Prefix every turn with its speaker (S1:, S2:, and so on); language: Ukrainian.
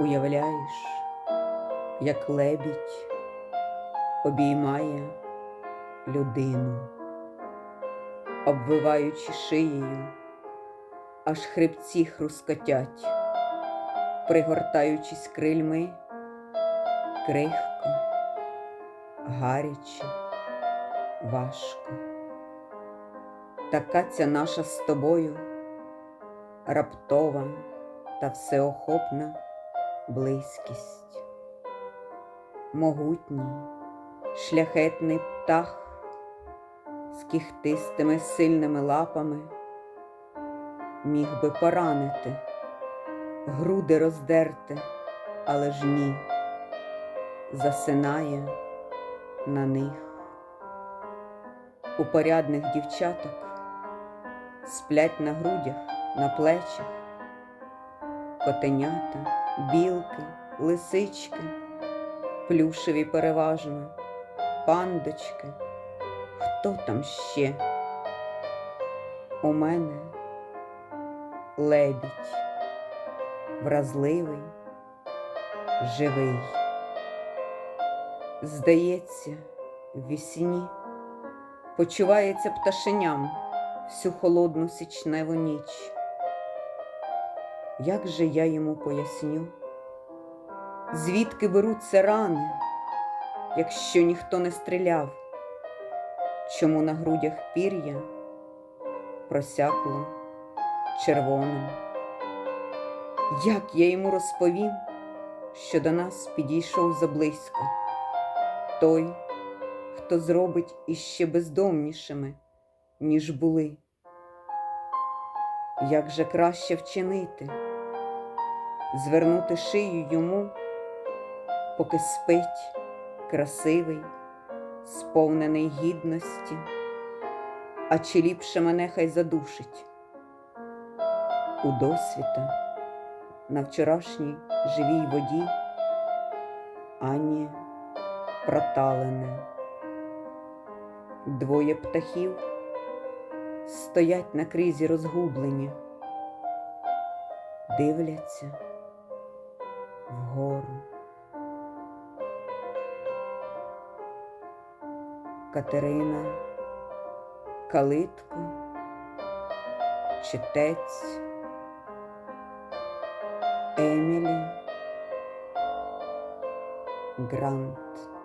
S1: Уявляєш, як лебідь обіймає людину, обвиваючи шиєю, аж хребці хрускотять, пригортаючись крильми, крихко, гаряче, важко. Така ця наша з тобою раптова та всеохопна близькість. Могутній, шляхетний птах з кіхтистими сильними лапами міг би поранити, груди роздерти, але ж ні, засинає на них. У порядних дівчаток сплять на грудях, на плечах, котенята, білки, лисички, плюшеві переважно, пандочки, хто там ще? У мене лебідь, вразливий, живий. Здається, в вісні почувається пташеням всю холодну січневу ніч. Як же я йому поясню, звідки беруться рани, якщо ніхто не стріляв, чому на грудях пір'я просякло червоним? Як я йому розповім, що до нас підійшов заблизько той, хто зробить іще бездомнішими, ніж були? Як же краще вчинити, звернути шию йому, поки спить красивий, сповнений гідності, а чи ліпше мене хай задушить? У досвіта на вчорашній живій воді, ані проталене. Двоє птахів стоять на кризі розгублені, дивляться вгору. Катерина, калитко, читець, Емілі, Грант.